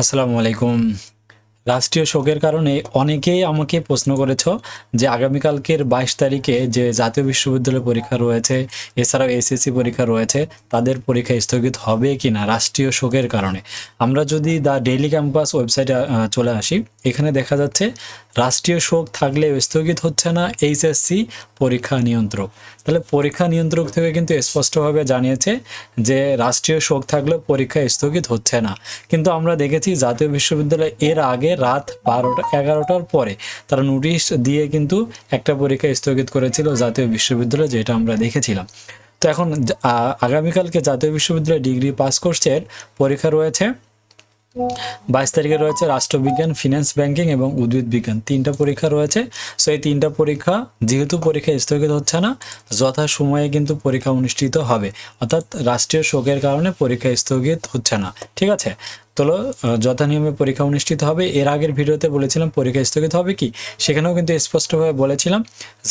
আসসালামু আলাইকুম। রাষ্ট্রীয় শোকের কারণে অনেকেই আমাকে প্রশ্ন করেছ যে আগামীকালকের বাইশ তারিখে যে জাতীয় বিশ্ববিদ্যালয় পরীক্ষা রয়েছে, এছাড়াও এসএসসি পরীক্ষা রয়েছে, তাদের পরীক্ষা স্থগিত হবে কি না রাষ্ট্রীয় শোকের কারণে। আমরা যদি দ্য ডেইলি ক্যাম্পাস ওয়েবসাইটে চলে আসি, এখানে দেখা যাচ্ছে রাষ্ট্রীয় শোক থাকলে স্থগিত হচ্ছে না এইচএসসি পরীক্ষা নিয়ন্ত্রক। তাহলে পরীক্ষা নিয়ন্ত্রক থেকে কিন্তু স্পষ্টভাবে জানিয়েছে যে রাষ্ট্রীয় শোক থাকলেও পরীক্ষা স্থগিত হচ্ছে না। কিন্তু আমরা দেখেছি জাতীয় বিশ্ববিদ্যালয় এর আগে রাত বারোটা, এগারোটার পরে তারা নোটিশ দিয়ে কিন্তু একটা পরীক্ষা স্থগিত করেছিল জাতীয় বিশ্ববিদ্যালয়, যেটা আমরা দেখেছিলাম। তো এখন আগামীকালকে জাতীয় বিশ্ববিদ্যালয় ডিগ্রি পাস কোর্সের পরীক্ষা রয়েছে বাইশ তারিখে রয়েছে রাষ্ট্রবিজ্ঞান ফিনান্স ব্যাংকিং এবং উদ্ভিদ বিজ্ঞান। তিনটা পরীক্ষা রয়েছে। সো এই তিনটা পরীক্ষা যেহেতু পরীক্ষা স্থগিত হচ্ছে না, যথা সময়ে কিন্তু পরীক্ষা অনুষ্ঠিত হবে। অর্থাৎ রাষ্ট্রীয় শোকের কারণে পরীক্ষা স্থগিত হচ্ছে না। ঠিক আছে? তোলো আহ, যথা নিয়মে পরীক্ষা অনুষ্ঠিত হবে। এর আগের ভিডিওতে বলেছিলাম পরীক্ষা স্থগিত হবে কি? সেখানেও কিন্তু স্পষ্টভাবে বলেছিলাম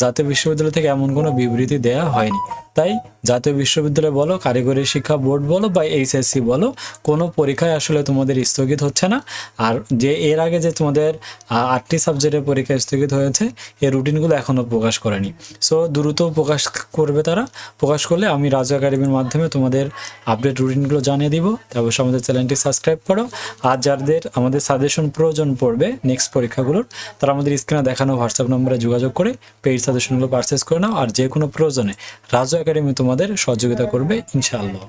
জাতীয় বিশ্ববিদ্যালয় থেকে এমন কোনো বিবৃতি দেওয়া হয়নি। তাই জাতীয় বিশ্ববিদ্যালয় বলো কারিগরি শিক্ষা বোর্ড বলো বা এইচএসসি বলো কোনো পরীক্ষায় আসলে তোমাদের স্থগিত হচ্ছে না। আর যে এর আগে যে তোমাদের আটটি সাবজেক্টের পরীক্ষা স্থগিত হয়েছে এই রুটিনগুলো এখনও প্রকাশ করেনি। সো দ্রুত প্রকাশ করবে তারা। প্রকাশ করলে আমি রাজু একাডেমির মাধ্যমে তোমাদের আপডেট রুটিনগুলো জানিয়ে দিব। অবশ্যই আমাদের চ্যানেলটি সাবস্ক্রাইব করো। আর যাদের আমাদের সাজেশন প্রয়োজন পড়বে নেক্সট পরীক্ষাগুলোর, তারা আমাদের স্ক্রিনে দেখানো হোয়াটসঅ্যাপ নম্বরে যোগাযোগ করে পেইড সাজেশনগুলো পারচেস করে নাও। আর যে কোনো প্রয়োজনে রাজু একাডেমি তোমাদের সহযোগিতা করবে, ইনশাআল্লাহ।